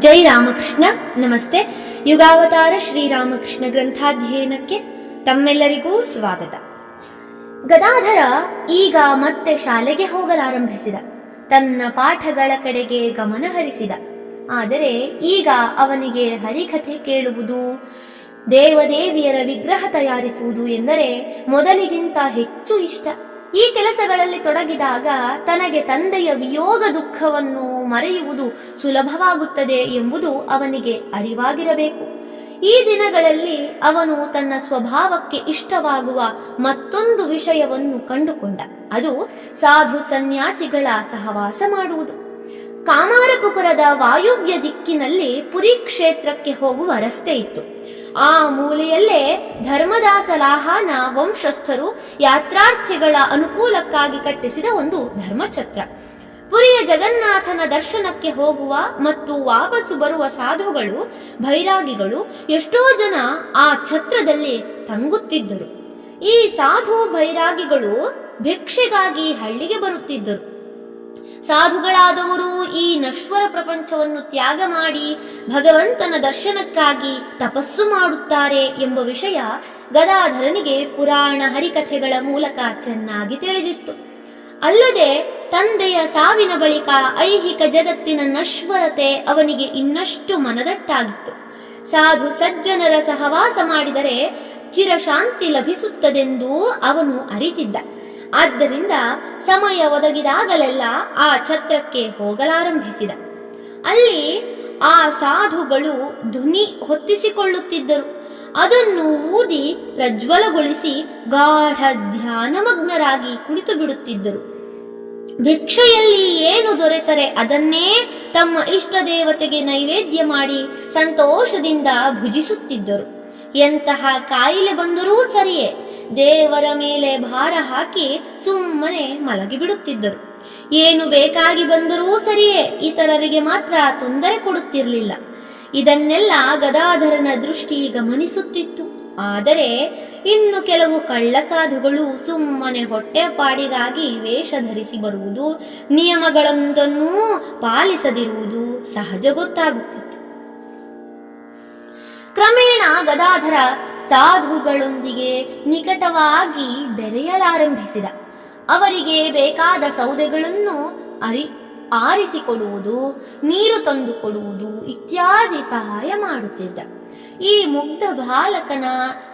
ಜೈ ರಾಮಕೃಷ್ಣ. ನಮಸ್ತೆ. ಯುಗಾವತಾರ ಶ್ರೀರಾಮಕೃಷ್ಣ ಗ್ರಂಥಾಧ್ಯಯನಕ್ಕೆ ತಮ್ಮೆಲ್ಲರಿಗೂ ಸ್ವಾಗತ. ಗದಾಧರ ಈಗ ಮತ್ತೆ ಶಾಲೆಗೆ ಹೋಗಲಾರಂಭಿಸಿದ. ತನ್ನ ಪಾಠಗಳ ಕಡೆಗೆ ಗಮನ ಹರಿಸಿದ. ಆದರೆ ಈಗ ಅವನಿಗೆ ಹರಿಕಥೆ ಕೇಳುವುದು, ದೇವದೇವಿಯರ ವಿಗ್ರಹ ತಯಾರಿಸುವುದು ಎಂದರೆ ಮೊದಲಿಗಿಂತ ಹೆಚ್ಚು ಇಷ್ಟ. ಈ ಕೆಲಸಗಳಲ್ಲಿ ತೊಡಗಿದಾಗ ತನಗೆ ತಂದೆಯ ವಿಯೋಗ ದುಃಖವನ್ನು ಮರೆಯುವುದು ಸುಲಭವಾಗುತ್ತದೆ ಎಂಬುದು ಅವನಿಗೆ ಅರಿವಾಗಿರಬೇಕು. ಈ ದಿನಗಳಲ್ಲಿ ಅವನು ತನ್ನ ಸ್ವಭಾವಕ್ಕೆ ಇಷ್ಟವಾಗುವ ಮತ್ತೊಂದು ವಿಷಯವನ್ನು ಕಂಡುಕೊಂಡ. ಅದು ಸಾಧು ಸನ್ಯಾಸಿಗಳ ಸಹವಾಸ ಮಾಡುವುದು. ಕಾಮಾರಪುಕುರದ ವಾಯುವ್ಯ ದಿಕ್ಕಿನಲ್ಲಿ ಪುರಿ ಕ್ಷೇತ್ರಕ್ಕೆ ಹೋಗುವ ರಸ್ತೆ ಇತ್ತು. ಆ ಮೂಲೆಯಲ್ಲೇ ಧರ್ಮದಾಸಲಾಹನ ವಂಶಸ್ಥರು ಯಾತ್ರಾರ್ಥಿಗಳ ಅನುಕೂಲಕ್ಕಾಗಿ ಕಟ್ಟಿಸಿದ ಒಂದು ಧರ್ಮಛತ್ರ. ಪುರಿಯ ಜಗನ್ನಾಥನ ದರ್ಶನಕ್ಕೆ ಹೋಗುವ ಮತ್ತು ವಾಪಸ್ಸು ಬರುವ ಸಾಧುಗಳು, ಭೈರಾಗಿಗಳು ಎಷ್ಟೋ ಜನ ಆ ಛತ್ರದಲ್ಲಿ ತಂಗುತ್ತಿದ್ದರು. ಈ ಸಾಧು ಭೈರಾಗಿಗಳು ಭಿಕ್ಷೆಗಾಗಿ ಹಳ್ಳಿಗೆ ಬರುತ್ತಿದ್ದರು. ಸಾಧುಗಳಾದವರು ಈ ನಶ್ವರ ಪ್ರಪಂಚವನ್ನು ತ್ಯಾಗ ಮಾಡಿ ಭಗವಂತನ ದರ್ಶನಕ್ಕಾಗಿ ತಪಸ್ಸು ಮಾಡುತ್ತಾರೆ ಎಂಬ ವಿಷಯ ಗದಾಧರನಿಗೆ ಪುರಾಣ ಹರಿಕಥೆಗಳ ಮೂಲಕ ಚೆನ್ನಾಗಿ ತಿಳಿದಿತ್ತು. ಅಲ್ಲದೆ ತಂದೆಯ ಸಾವಿನ ಬಳಿಕ ಐಹಿಕ ಜಗತ್ತಿನ ನಶ್ವರತೆ ಅವನಿಗೆ ಇನ್ನಷ್ಟು ಮನದಟ್ಟಾಗಿತ್ತು. ಸಾಧು ಸಜ್ಜನರ ಸಹವಾಸ ಮಾಡಿದರೆ ಚಿರಶಾಂತಿ ಲಭಿಸುತ್ತದೆಂದು ಅವನು ಅರಿತಿದ್ದ. ಆದ್ದರಿಂದ ಸಮಯ ಒದಗಿದಾಗಲೆಲ್ಲ ಆ ಛತ್ರಕ್ಕೆ ಹೋಗಲಾರಂಭಿಸಿದ. ಅಲ್ಲಿ ಆ ಸಾಧುಗಳು ಧ್ವನಿ ಹೊತ್ತಿಸಿಕೊಳ್ಳುತ್ತಿದ್ದರು. ಅದನ್ನು ಊದಿ ಪ್ರಜ್ವಲಗೊಳಿಸಿ ಗಾಢ ಧ್ಯಾನಮಗ್ನರಾಗಿ ಕುಳಿತು ಬಿಡುತ್ತಿದ್ದರು ಭಿಕ್ಷೆಯಲ್ಲಿ ಏನು ದೊರೆತರೆ ಅದನ್ನೇ ತಮ್ಮ ಇಷ್ಟ ದೇವತೆಗೆ ನೈವೇದ್ಯ ಮಾಡಿ ಸಂತೋಷದಿಂದ ಭುಜಿಸುತ್ತಿದ್ದರು. ಎಂತಹ ಕಾಯಿಲೆ ಬಂದರೂ ಸರಿಯೇ ದೇವರ ಮೇಲೆ ಭಾರ ಹಾಕಿ ಸುಮ್ಮನೆ ಮಲಗಿ ಬಿಡುತ್ತಿದ್ದರು ಏನು ಬೇಕಾಗಿ ಬಂದರೂ ಸರಿಯೇ, ಇತರರಿಗೆ ಮಾತ್ರ ತೊಂದರೆ ಕೊಡುತ್ತಿರಲಿಲ್ಲ. ಇದನ್ನೆಲ್ಲ ಗದಾಧರನ ದೃಷ್ಟಿ ಗಮನಿಸುತ್ತಿತ್ತು. ಆದರೆ ಇನ್ನು ಕೆಲವು ಕಳ್ಳ ಸಾಧುಗಳು ಸುಮ್ಮನೆ ಹೊಟ್ಟೆಪಾಡಿಗಾಗಿ ವೇಷ ಧರಿಸಿ ಬರುವುದು, ನಿಯಮಗಳೊಂದನ್ನೂ ಪಾಲಿಸದಿರುವುದು ಸಹಜ ಗೊತ್ತಾಗುತ್ತಿತ್ತು. ಕ್ರಮೇಣ ಗದಾಧರ ಸಾಧುಗಳೊಂದಿಗೆ ನಿಕಟವಾಗಿ ಬೆರೆಯಲಾರಂಭಿಸಿದ. ಅವರಿಗೆ ಬೇಕಾದ ಸೌದೆಗಳನ್ನು ಅರಿ, ಆರಿಸಿಕೊಡುವುದು, ನೀರು ತಂದು ಕೊಡುವುದು ಇತ್ಯಾದಿ ಸಹಾಯ ಮಾಡುತ್ತಿದ್ದ. ಈ ಮುಗ್ಧ ಬಾಲಕನ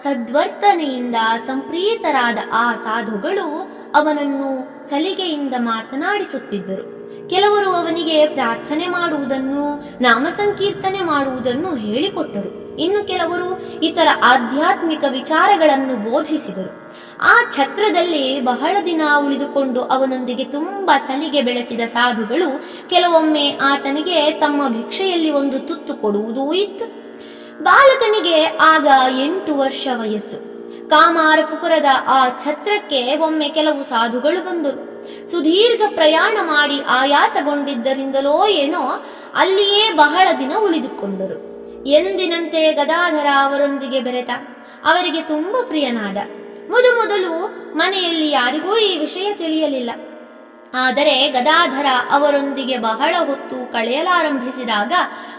ಸದ್ವರ್ತನೆಯಿಂದ ಸಂಪ್ರೀತರಾದ ಆ ಸಾಧುಗಳು ಅವನನ್ನು ಸಲಿಗೆಯಿಂದ ಮಾತನಾಡಿಸುತ್ತಿದ್ದರು. ಕೆಲವರು ಅವನಿಗೆ ಪ್ರಾರ್ಥನೆ ಮಾಡುವುದನ್ನು, ನಾಮಸಂಕೀರ್ತನೆ ಮಾಡುವುದನ್ನು ಹೇಳಿಕೊಟ್ಟರು. ಇನ್ನು ಕೆಲವರು ಇತರ ಆಧ್ಯಾತ್ಮಿಕ ವಿಚಾರಗಳನ್ನು ಬೋಧಿಸಿದರು. ಆ ಛತ್ರದಲ್ಲಿ ಬಹಳ ದಿನ ಉಳಿದುಕೊಂಡು ಅವನೊಂದಿಗೆ ತುಂಬ ಸಲಿಗೆ ಬೆಳೆಸಿದ ಸಾಧುಗಳು ಕೆಲವೊಮ್ಮೆ ಆತನಿಗೆ ತಮ್ಮ ಭಿಕ್ಷೆಯಲ್ಲಿ ಒಂದು ತುತ್ತು ಕೊಡುವುದೂ ಇತ್ತು. ಬಾಲಕನಿಗೆ ಆಗ ಎಂಟು ವರ್ಷ ವಯಸ್ಸು. ಕಾಮಾರಪುರದ ಆ ಛತ್ರಕ್ಕೆ ಒಮ್ಮೆ ಕೆಲವು ಸಾಧುಗಳು ಬಂದರು. ಸುದೀರ್ಘ ಪ್ರಯಾಣ ಮಾಡಿ ಆಯಾಸಗೊಂಡಿದ್ದರಿಂದಲೋ ಏನೋ ಅಲ್ಲಿಯೇ ಬಹಳ ದಿನ ಉಳಿದುಕೊಂಡರು. ಎಂದಿನಂತೆ ಗದಾಧರ ಅವರೊಂದಿಗೆ ಬೆರೆತ. ಅವರಿಗೆ ತುಂಬ ಪ್ರಿಯನಾದ. ಮೊದಮೊದಲು ಮನೆಯಲ್ಲಿ ಯಾರಿಗೂ ಈ ವಿಷಯ ತಿಳಿಯಲಿಲ್ಲ. ಆದರೆ ಗದಾಧರ ಅವರೊಂದಿಗೆ ಬಹಳ ಹೊತ್ತು ಕಳೆಯಲಾರಂಭಿಸಿದಾಗ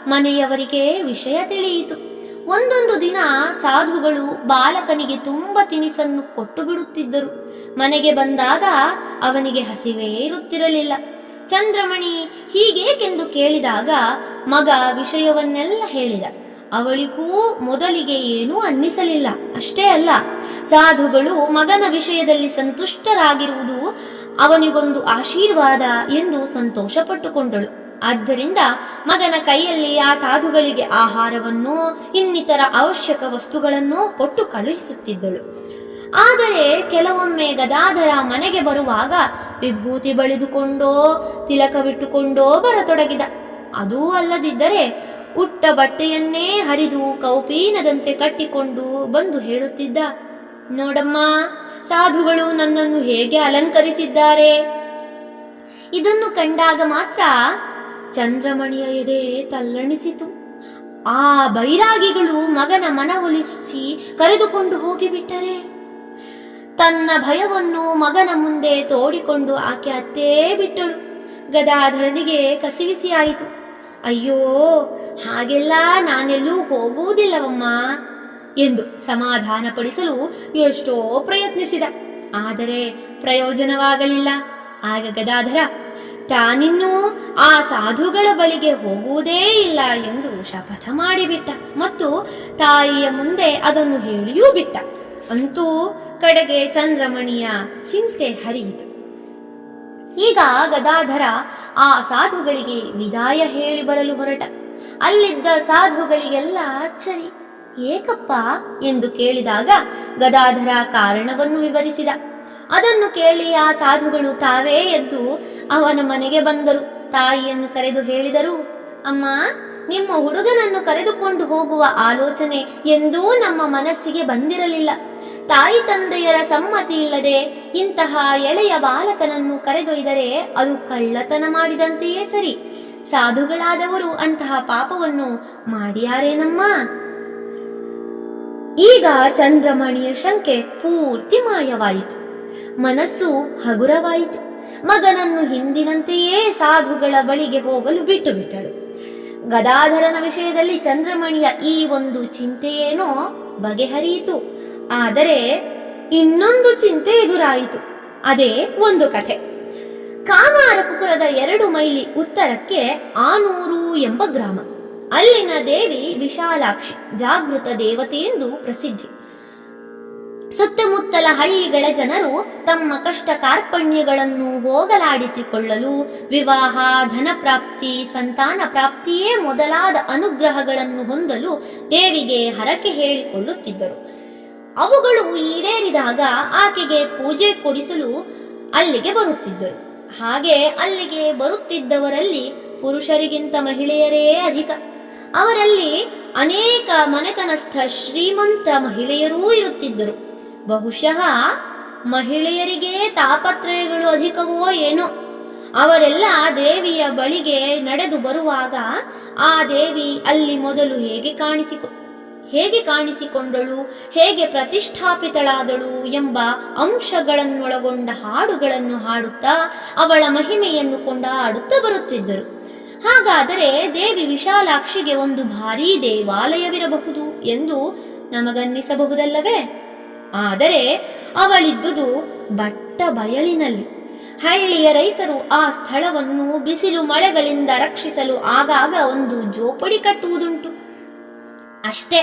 ಮನೆಯವರಿಗೆ ವಿಷಯ ತಿಳಿಯಿತು. ಒಂದೊಂದು ದಿನ ಸಾಧುಗಳು ಬಾಲಕನಿಗೆ ತುಂಬ ತಿನಿಸನ್ನು ಕೊಟ್ಟು ಬಿಡುತ್ತಿದ್ದರು. ಮನೆಗೆ ಬಂದಾಗ ಅವನಿಗೆ ಹಸಿವೇ ಇರುತ್ತಿರಲಿಲ್ಲ. ಚಂದ್ರಮಣಿ ಹೀಗೇಕೆಂದು ಕೇಳಿದಾಗ ಮಗ ವಿಷಯವನ್ನೆಲ್ಲ ಹೇಳಿದ. ಅವಳಿಗೂ ಮೊದಲಿಗೆ ಏನೂ ಅನ್ನಿಸಲಿಲ್ಲ. ಅಷ್ಟೇ ಅಲ್ಲ, ಸಾಧುಗಳು ಮಗನ ವಿಷಯದಲ್ಲಿ ಸಂತುಷ್ಟರಾಗಿರುವುದು ಅವನಿಗೊಂದು ಆಶೀರ್ವಾದ ಎಂದು ಸಂತೋಷಪಟ್ಟುಕೊಂಡಳು. ಆದ್ದರಿಂದ ಮಗನ ಕೈಯಲ್ಲಿ ಆ ಸಾಧುಗಳಿಗೆ ಆಹಾರವನ್ನು, ಇನ್ನಿತರ ಅವಶ್ಯಕ ವಸ್ತುಗಳನ್ನು ಕೊಟ್ಟು ಕಳುಹಿಸುತ್ತಿದ್ದಳು. ಆದರೆ ಕೆಲವೊಮ್ಮೆ ಗದಾಧರ ಮನೆಗೆ ಬರುವಾಗ ವಿಭೂತಿ ಬಳಿದುಕೊಂಡೋ, ತಿಲಕವಿಟ್ಟುಕೊಂಡೋ ಬರತೊಡಗಿದ. ಅದೂ ಅಲ್ಲದಿದ್ದರೆ ಉಟ್ಟ ಬಟ್ಟೆಯನ್ನೇ ಹರಿದು ಕೌಪೀನದಂತೆ ಕಟ್ಟಿಕೊಂಡು ಬಂದು ಹೇಳುತ್ತಿದ್ದ, ನೋಡಮ್ಮ, ಸಾಧುಗಳು ನನ್ನನ್ನು ಹೇಗೆ ಅಲಂಕರಿಸಿದ್ದಾರೆ? ಇದನ್ನು ಕಂಡಾಗ ಮಾತ್ರ ಚಂದ್ರಮಣಿಯ ಎದೆ ತಲ್ಲಣಿಸಿತು. ಆ ಬೈರಾಗಿಗಳು ಮಗನ ಮನವೊಲಿಸಿ ಕರೆದುಕೊಂಡು ಹೋಗಿಬಿಟ್ಟರೆ? ತನ್ನ ಭಯವನ್ನು ಮಗನ ಮುಂದೆ ತೋಡಿಕೊಂಡು ಆಕೆ ಅತ್ತೇ ಬಿಟ್ಟಳು. ಗದಾಧರನಿಗೆ ಕಸಿವಿಸಿಯಾಯಿತು ಅಯ್ಯೋ, ಹಾಗೆಲ್ಲ ನಾನೆಲ್ಲೂ ಹೋಗುವುದಿಲ್ಲವಮ್ಮ ಎಂದು ಸಮಾಧಾನಪಡಿಸಲು ಎಷ್ಟೋ ಪ್ರಯತ್ನಿಸಿದ. ಆದರೆ ಪ್ರಯೋಜನವಾಗಲಿಲ್ಲ. ಆಗ ಗದಾಧರ, ತಾನಿನ್ನೂ ಆ ಸಾಧುಗಳ ಬಳಿಗೆ ಹೋಗುವುದೇ ಇಲ್ಲ ಎಂದು ಶಪಥ ಮಾಡಿಬಿಟ್ಟ ಮತ್ತು ತಾಯಿಯ ಮುಂದೆ ಅದನ್ನು ಹೇಳಿಯೂ ಬಿಟ್ಟ. ಅಂತೂ ಕಡೆಗೆ ಚಂದ್ರಮಣಿಯ ಚಿಂತೆ ಹರಿಯಿತು. ಈಗ ಗದಾಧರ ಆ ಸಾಧುಗಳಿಗೆ ವಿದಾಯ ಹೇಳಿ ಬರಲು ಹೊರಟ. ಅಲ್ಲಿದ್ದ ಸಾಧುಗಳಿಗೆಲ್ಲ ಅಚ್ಚರಿ. ಏಕಪ್ಪ ಎಂದು ಕೇಳಿದಾಗ ಗದಾಧರ ಕಾರಣವನ್ನು ವಿವರಿಸಿದ. ಅದನ್ನು ಕೇಳಿ ಆ ಸಾಧುಗಳು ತಾವೇ ಎದ್ದು ಅವನ ಮನೆಗೆ ಬಂದರು. ತಾಯಿಯನ್ನು ಕರೆದು ಹೇಳಿದರು, ಅಮ್ಮ, ನಿಮ್ಮ ಹುಡುಗನನ್ನು ಕರೆದುಕೊಂಡು ಹೋಗುವ ಆಲೋಚನೆ ಎಂದೂ ನಮ್ಮ ಮನಸ್ಸಿಗೆ ಬಂದಿರಲಿಲ್ಲ. ತಾಯಿ ತಂದೆಯರ ಸಮ್ಮತಿ ಇಲ್ಲದೆ ಇಂತಹ ಎಳೆಯ ಬಾಲಕನನ್ನು ಕರೆದೊಯ್ದರೆ ಅದು ಕಳ್ಳತನ ಮಾಡಿದಂತೆಯೇ ಸರಿ. ಸಾಧುಗಳಾದವರು ಅಂತಹ ಪಾಪವನ್ನು ಮಾಡಿಯಾರೇನಮ್ಮ? ಈಗ ಚಂದ್ರಮಣಿಯ ಶಂಕೆ ಪೂರ್ತಿ ಮಾಯವಾಯಿತು. ಮನಸ್ಸು ಹಗುರವಾಯಿತು. ಮಗನನ್ನು ಹಿಂದಿನಂತೆಯೇ ಸಾಧುಗಳ ಬಳಿಗೆ ಹೋಗಲು ಬಿಟ್ಟು ಬಿಟ್ಟಳು. ಗದಾಧರನ ವಿಷಯದಲ್ಲಿ ಚಂದ್ರಮಣಿಯ ಈ ಒಂದು ಚಿಂತೆಯೇನೋ ಬಗೆಹರಿಯಿತು. ಆದರೆ ಇನ್ನೊಂದು ಚಿಂತೆ ಎದುರಾಯಿತು. ಅದೇ ಒಂದು ಕಥೆ. ಕಾಮಾರಪುರದ ಎರಡು ಮೈಲಿ ಉತ್ತರಕ್ಕೆ ಆನೂರು ಎಂಬ ಗ್ರಾಮ. ಅಲ್ಲಿನ ದೇವಿ ವಿಶಾಲಾಕ್ಷಿ, ಜಾಗೃತ ದೇವತೆ ಎಂದು ಪ್ರಸಿದ್ಧಿ. ಸುತ್ತಮುತ್ತಲ ಹಳ್ಳಿಗಳ ಜನರು ತಮ್ಮ ಕಷ್ಟ ಕಾರ್ಪಣ್ಯಗಳನ್ನು ಹೋಗಲಾಡಿಸಿಕೊಳ್ಳಲು ವಿವಾಹ, ಧನ ಪ್ರಾಪ್ತಿ, ಸಂತಾನ ಪ್ರಾಪ್ತಿಯೇ ಮೊದಲಾದ ಅನುಗ್ರಹಗಳನ್ನು ಹೊಂದಲು ದೇವಿಗೆ ಹರಕೆ ಹೇಳಿಕೊಳ್ಳುತ್ತಿದ್ದರು. ಅವುಗಳು ಈಡೇರಿದಾಗ ಆಕೆಗೆ ಪೂಜೆ ಕೊಡಿಸಲು ಅಲ್ಲಿಗೆ ಬರುತ್ತಿದ್ದರು. ಹಾಗೆ ಅಲ್ಲಿಗೆ ಬರುತ್ತಿದ್ದವರಲ್ಲಿ ಪುರುಷರಿಗಿಂತ ಮಹಿಳೆಯರೇ ಅಧಿಕ. ಅವರಲ್ಲಿ ಅನೇಕ ಮನೆತನಸ್ಥ ಶ್ರೀಮಂತ ಮಹಿಳೆಯರೂ ಇರುತ್ತಿದ್ದರು. ಬಹುಶಃ ಮಹಿಳೆಯರಿಗೆ ತಾಪತ್ರಯಗಳು ಅಧಿಕವೋ ಏನೋ. ಅವರೆಲ್ಲ ದೇವಿಯ ಬಳಿಗೆ ನಡೆದು ಬರುವಾಗ ಆ ದೇವಿ ಅಲ್ಲಿ ಮೊದಲು ಹೇಗೆ ಕಾಣಿಸಿಕೊ ಹೇಗೆ ಕಾಣಿಸಿಕೊಂಡಳು, ಹೇಗೆ ಪ್ರತಿಷ್ಠಾಪಿತಳಾದಳು ಎಂಬ ಅಂಶಗಳನ್ನೊಳಗೊಂಡ ಹಾಡುಗಳನ್ನು ಹಾಡುತ್ತಾ ಅವಳ ಮಹಿಮೆಯನ್ನು ಕೊಂಡಾಡುತ್ತಾ ಬರುತ್ತಿದ್ದರು. ಹಾಗಾದರೆ ದೇವಿ ವಿಶಾಲಾಕ್ಷಿಗೆ ಒಂದು ಭಾರೀ ದೇವಾಲಯವಿರಬಹುದು ಎಂದು ನಮಗನ್ನಿಸಬಹುದಲ್ಲವೇ? ಆದರೆ ಅವಳಿದ್ದುದು ಬಟ್ಟ ಬಯಲಿನಲ್ಲಿ. ಹಳ್ಳಿಯ ರೈತರು ಆ ಸ್ಥಳವನ್ನು ಬಿಸಿಲು ಮಳೆಗಳಿಂದ ರಕ್ಷಿಸಲು ಆಗಾಗ ಒಂದು ಜೋಪಡಿ ಕಟ್ಟುವುದುಂಟು. ಅಷ್ಟೇ.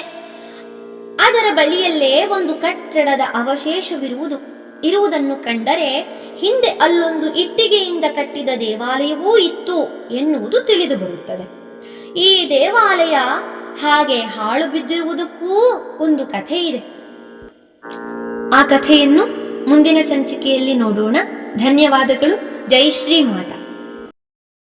ಅದರ ಬಳಿಯಲ್ಲೇ ಒಂದು ಕಟ್ಟಡದ ಅವಶೇಷವಿರುವುದು. ಇರುವುದನ್ನು ಕಂಡರೆ ಹಿಂದೆ ಅಲ್ಲೊಂದು ಇಟ್ಟಿಗೆಯಿಂದ ಕಟ್ಟಿದ ದೇವಾಲಯವೂ ಇತ್ತು ಎನ್ನುವುದು ತಿಳಿದು ಬರುತ್ತದೆ. ಈ ದೇವಾಲಯ ಹಾಗೆ ಹಾಳು ಬಿದ್ದಿರುವುದಕ್ಕೂ ಒಂದು ಕಥೆ ಇದೆ ಆ ಕಥೆಯನ್ನು ಮುಂದಿನ ಸಂಚಿಕೆಯಲ್ಲಿ ನೋಡೋಣ. ಧನ್ಯವಾದಗಳು. ಜೈ ಶ್ರೀ ಮಾತಾ.